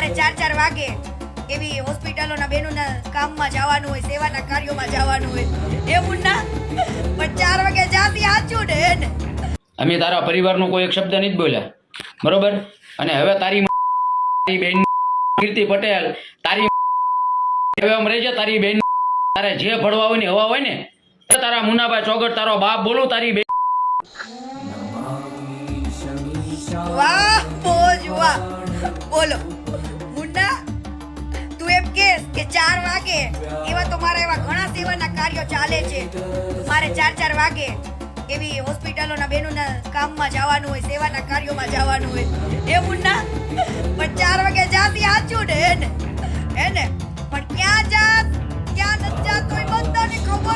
મારે ચાર ચાર વાગે એવી હોસ્પિટલોના બહેનોના કામમાં જવાનું હોય સેવાના કાર્યોમાં જવાનું હોય. એવું ના પણ ચાર વાગે જાતી આચું ને એને. અમે તારા પરિવારનો કોઈ એક શબ્દ નથી બોલ્યા. બરોબર? અને હવે તારી તારી બેન કીર્તિ પટેલ તારી હવે આમ રહેજે તારી બેન તારે જે ભળવા હોય ને હવા હોય ને તારા મુનાભાઈ ચોગટ તારો બાપ બોલું તારી બેન વાહ બોજ વાહ બોલો. ચાર વાગે. એવા તો મારા એવા ઘણા સેવાના કાર્યો ચાલે છે. મારે ચાર ચાર વાગે એવી હોસ્પિટલોના બહેનોના કામમાં જવાનું હોય, સેવાના કાર્યોમાં જવાનું હોય. એવું ના પણ ચાર વાગે જાતી સાચું ને એને એને પણ ક્યાં જાત, ક્યાં નથી જાત એ બધાને ખબર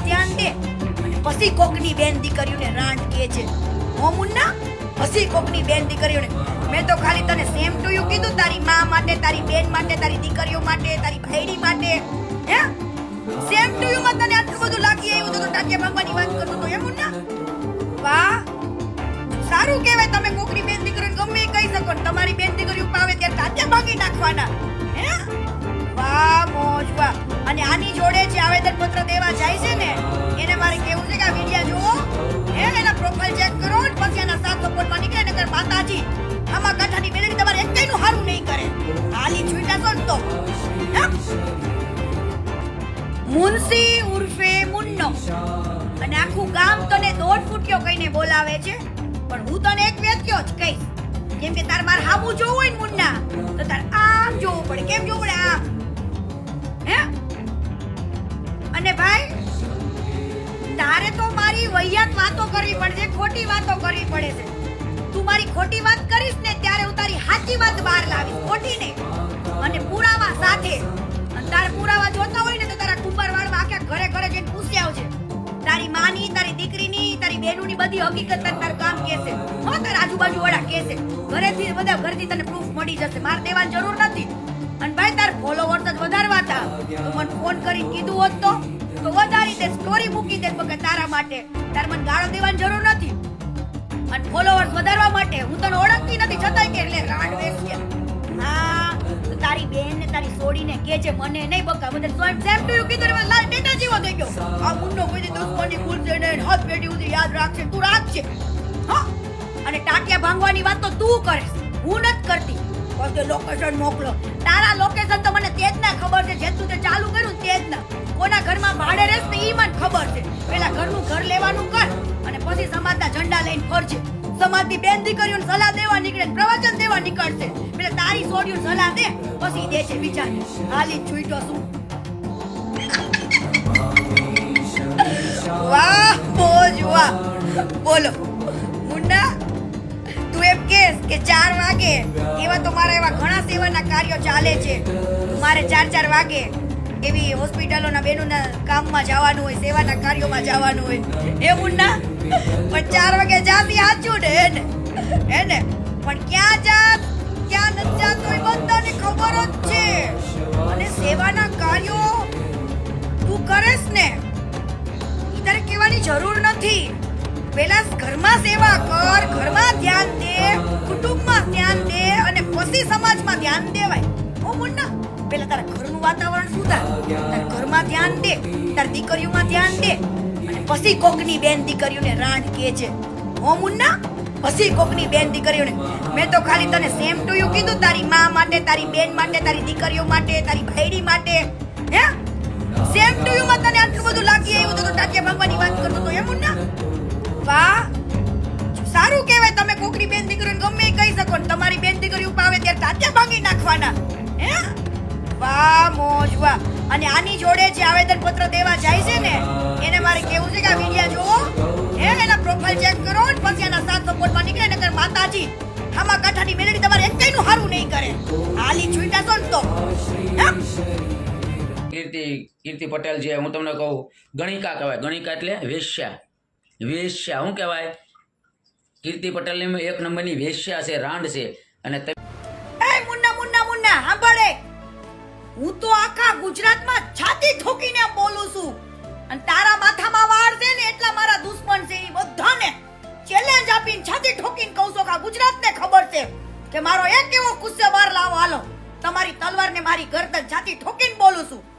દીકરીઓમાં ધ્યાન દે. પછી કોકની બેન દીકરીઓને રાંડ કે છે. હો, મુન્ના? પછી કોકની બેન દીકરીઓને. મેં તો ખાલી તને સેમ ટુ યુ કીધું, તારી મા માટે, તારી બેન માટે, તારી દીકરીઓ માટે, તારી ભાઈડી માટે. હે? સેમ ટુ યુ માં તને આટલું બધું લાગી આવ્યું તો તો ટાટિયા વાત કરતો તો એમ ના વાહ. સારું કહેવાય તમે કોકની બેન દીકરીને ગમે કહી શકો ને તમારી બેન દીકરીઓ પાવે ત્યારે ટાટિયા ભાગી નાખવાના. હે? વાહ, મોજ, વાહ. અને આની જોડે જે આવેદન પત્ર દેવા જાય છે ને, એને મારે કેવું છે કે આ વિડિયા જુઓ. હે, એના પ્રોફાઇલ ચેક કરો ને, પછી એના સાથ સપોર્ટમાં નીકળે, નકર માતાજી, આમાં કથાની બેલડી તમારે એકનું હારું નહીં કરે. હાલી છૂટા છો ને તો. મુનસી ઉર્ફે મુન્નો. અને આખું ગામ તને દોઢ ફૂટ્યો કહીને બોલાવે છે. પણ હું તને એક વેચ્યો જ કહીશ. કેમ કે તાર માર હામું જોવું હોય ને મુન્ના, તો તાર આમ જોવું પડે. કેમ જોવું પડે? આમ. હે? અને ભાઈ, તારે તો મારી વૈયાત વાતો કરવી પડશે ખોટી વાતો કરવી પડે છે. તું મારી ખોટી વાત કરીશ ને ત્યારે હું તારી સાચી વાત બહાર લાવીશ, ખોટી નહીં. અને પુરાવા સાથે, અને તારા પુરાવા જોતા હોય ને તો તારા કુંભારવાડમાં આખા ઘરે ઘરે જઈને પૂછી આવજે. તારી માની, તારી દીકરીની, તારી બેનુની બધી હકીકત તારું કામ કહેશે. હો, તારા આજુબાજુ વાળા કહેશે. ઘરેથી, બધા ઘરથી તને પ્રૂફ મળી જશે. મારે દેવાની જરૂર નથી. અને ભાઈ, તાર ફોલોવર્સ જ વધારવા હતા તો મને ફોન કરી કીધું હોત તો તો વધારી દે સ્ટોરી મૂકી દે કે તારા માટે, તાર મને ગાળો દેવાની જરૂર નથી. અને ફોલોવર્સ વધારવા માટે હું તને ઓળખતી નથી, છતાંય કે એટલે રાંડ હા તારી બેન ને તારી સોડીને કે છે, મને નહીં બકા. મને સ્વયં સેમ ટુ યુ કીધું ને, લાલ બેટા જેવો થઈ ગયો. આ મુન્નો કોઈ દુશ્મની ભૂલશે ને હાથ પેટી સુધી યાદ રાખશે, તું રાખશે હા? અને ટાટિયા ભાંગવાની વાત તો તું કરે તે લોકેશન મોકલો. તારા લોકેશન તો મને તેજ ના ખબર છે. જે તું તે ચાલુ કર્યું તે જ ના કોના ઘરમાં ભાડે રહેશ ને ઈ મને ખબર છે. પેલા ઘરનું ઘર લેવાનું કર અને પછી સમાજના ઝંડા લઈને ફરજે. સમાજની બેન દીકરીઓને સલાહ દેવા નીકળે પ્રવચન દેવા નીકળશે. પેલા તારી સોડિયું સલાહ દે, પછી દે છે વિચાર હાલી છૂટો શું વાહ મોજ વાહ બોલો. કેસ કે ચાર વાગે? એવા તો મારા એવા ઘણા સેવાના કાર્યો ચાલે છે. મારે ચાર ચાર વાગે એવી હોસ્પિટલોના બહેનોના કામમાં જવાનું હોય, સેવાના કાર્યોમાં જવાનું હોય. એવું ના પણ ચાર વાગે જાતી સાચું ને એને એને પણ ક્યાં જાત? ક્યાં નથી જાત એ બધાને ખબર જ છે. અને સેવાના કાર્યો તું કરેશ ને? તારે કહેવાની જરૂર નથી. પેલા ઘરમાં સેવા કર, ઘરમાં ધ્યાન દે, કુટુંબમાં ધ્યાન દે અને પછી સમાજમાં ધ્યાન દેવાય. હો મુન્ના પેલા તારા ઘરનું વાતાવરણ સુધાર. તારા ઘરમાં ધ્યાન દે, તાર દીકરીઓમાં ધ્યાન દે. અને પછી કોકની બેન દીકરીઓને રાણ કે છે. હો મુન્ના, પછી કોકની બેન દીકરીઓને. મેં તો ખાલી તને સેમ ટુ યુ કીધું, તારી મા માટે, તારી બેન માટે, તારી દીકરીઓ માટે, તારી ભાઈડી માટે. વાહ મોજવા અને આની જોડે જે આવેદન પત્ર દેવા જાય છે ને, એને મારે કેવું છે કે આ વિડિયા જુઓ. હે, એના પ્રોફાઇલ ચેક કરો ને પછી એના સાથ સપોર્ટમાં નીકળે, નકર માતાજી, આમાં કાંઠાની મેલડી તમારે એકઈનું હારું નહીં કરે. હાલી છૂટા તો. તો કીર્તિ કીર્તિ પટેલ છે હું તમને કહું, ગણિકા કહેવાય. ગણિકા એટલે વેશ્યા. વેશ્યા શું કહેવાય? કીર્તિ પટેલની એક નંબરની વેશ્યા છે, રાંડ છે. અને હું તો આખા ગુજરાતમાં છાતી ઠોકીને બોલું છું. અને તારા માથામાં વાળ છે ને એટલા મારા દુશ્મન છે એ બધાને ચેલેન્જ આપીને છાતી ઠોકીને કહું છું કે ગુજરાતને ખબર છે કે મારો એક એવો ગુસ્સે બહાર લાવો. હાલો, તમારી તલવારને મારી ગરદન છાતી ઠોકીને બોલું છું.